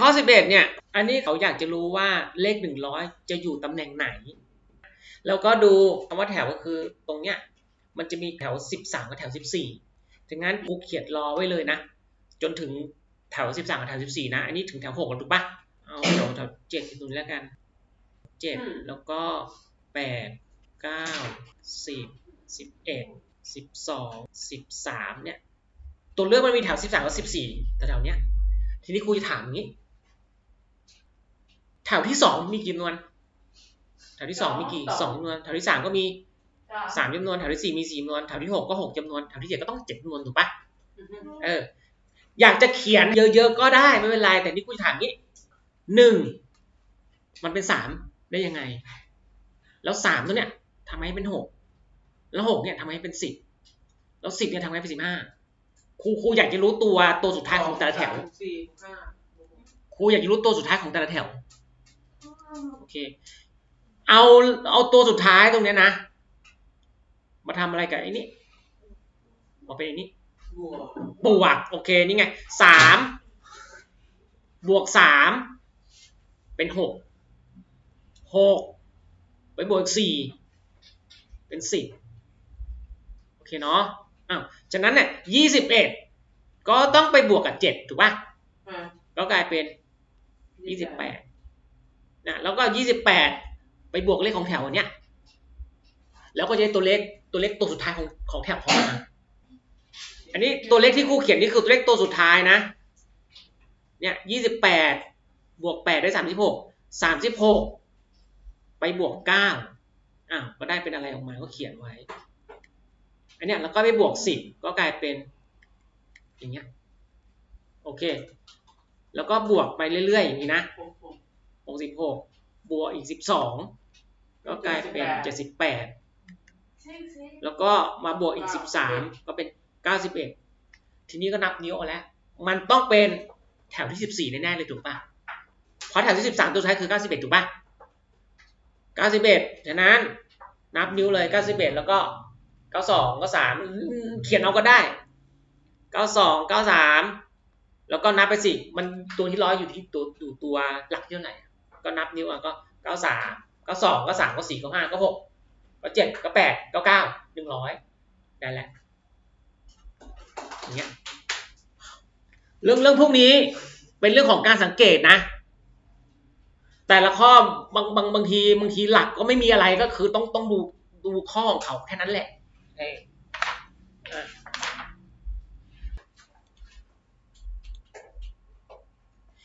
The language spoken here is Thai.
ข้อ 11 เนี่ย อันนี้เขาอยากจะรู้ว่าเลข 100 จะอยู่ตำแหน่งไหน แล้วก็ดูคำว่าแถวก็คือตรงเนี้ยมันจะมีแถว 13 กับแถว 14ถึงงั้นกูเขียนรอไว้เลยนะ จนถึงแถว 13 กับแถว 14 นะ อันนี้ถึงแถว 6 แล้วถูกปะเอาแถวแถว7ตรงนี้แล้วกัน 7 แล้วก็ 8 9 10 11 12 13 เนี่ย ตัวเลือกมันมีแถว 13 กับ 14แต่แถวเนี้ยทีนี้ครูจะถามอย่างนี้ แถวที่สองมีกี่จำนวน แถวที่สองมีกี่สองจำนวน แถวที่สามก็มีสามจำนวน แถวที่สี่มีสี่จำนวน แถวที่หกก็หกจำนวน แถวที่เจ็ดก็ต้องเจ็ดจำนวนถูกปะเออ อยากจะเขียนเยอะๆก็ได้ไม่เป็นไร แต่นี่ครูจะถามงี้หนึ่งมันเป็นสามได้ยังไง แล้วสามตัวเนี้ยทำไมให้เป็นหกแล้วหกเนี่ยทำไมให้เป็นสิบแล้วสิบเนี่ยทำไมให้เป็นสิบห้าครูครูอยากจะรู้ตัวตัวสุดท้ายของแต่ละแถวสี่ห้าครูอยากจะรู้ตัวสุดท้ายของแต่ละแถวโอเค เอาเอาตัวสุดท้ายตรงเนี้ยนะ มาทำอะไรกับไอ้นี่มาเป็นไอ้นี่บวกบวกโอเคนี่ไงสามบวกสามเป็นหกหกไปบวกอีกสี่เป็นสิบโอเคเนาะอ้าวฉะนั้นเนี่ยยี่สิบเอ็ดก็ต้องไปบวกกับเจ็ดถูกป่ะอ่าก็กลายเป็นยี่สิบแปด นะแล้วก็ยี่สิบแปดไปบวกเลขของแถวอันเนี้ยแล้วก็จะได้ตัวเลขตัวเลขตัวสุดท้ายของของแถวของมันอันนี้ตัวเลขที่ครูเขียนนี่คือตัวเลขตัวสุดท้ายนะ เนี่ยยี่สิบแปดบวกแปดได้สามสิบหกสามสิบหกไปบวกเก้าอ้าวก็ได้เป็นอะไรออกมาก็เขียนไว้ อันเนี้ยแล้วก็ไปบวกสิบก็กลายเป็นอย่างเงี้ย โอเค แล้วก็บวกไปเรื่อยๆอย่างนี้นะ หกหกหกสิบหกบวกอีกสิบสองก็กลายเป็นเจ็ดสิบแปดแล้วก็มาบวกอีกสิบสามก็เป็นเก้าสิบเอ็ดทีนี้ก็นับนิ้วเอาแล้ว มันต้องเป็นแถวที่สิบสี่แน่ๆเลยถูกป่ะเพราะแถวที่สิบสามตัวสุดท้ายคือเก้าสิบเอ็ดถูกป่ะเก้าสิบเอ็ดฉะนั้นนับนิ้วเลยเก้าสิบเอ็ดแล้วก็เก้าสองเก้าสามเขียนเอาก็ได้เก้าสองเก้าสามแล้วก็นับไปสิ มันตัวที่ร้อยอยู่ที่ตัวอยู่ตัวหลักที่เท่าไหร่ ก็นับนิ้วอะก็เก้าสามเก้าสองเก้าสามเก้าสี่เก้าห้าเก้าหกเก้าเจ็ดเก้าแปดเก้าเก้าหนึ่งร้อยได้แหละอย่างเงี้ยเรื่องเรื่องพวกนี้เป็นเรื่องของการสังเกตนะ แต่ละข้อบางบางบางทีบางทีหลักก็ไม่มีอะไรก็คือต้องต้องดูดูข้อของเขาแค่นั้นแหละ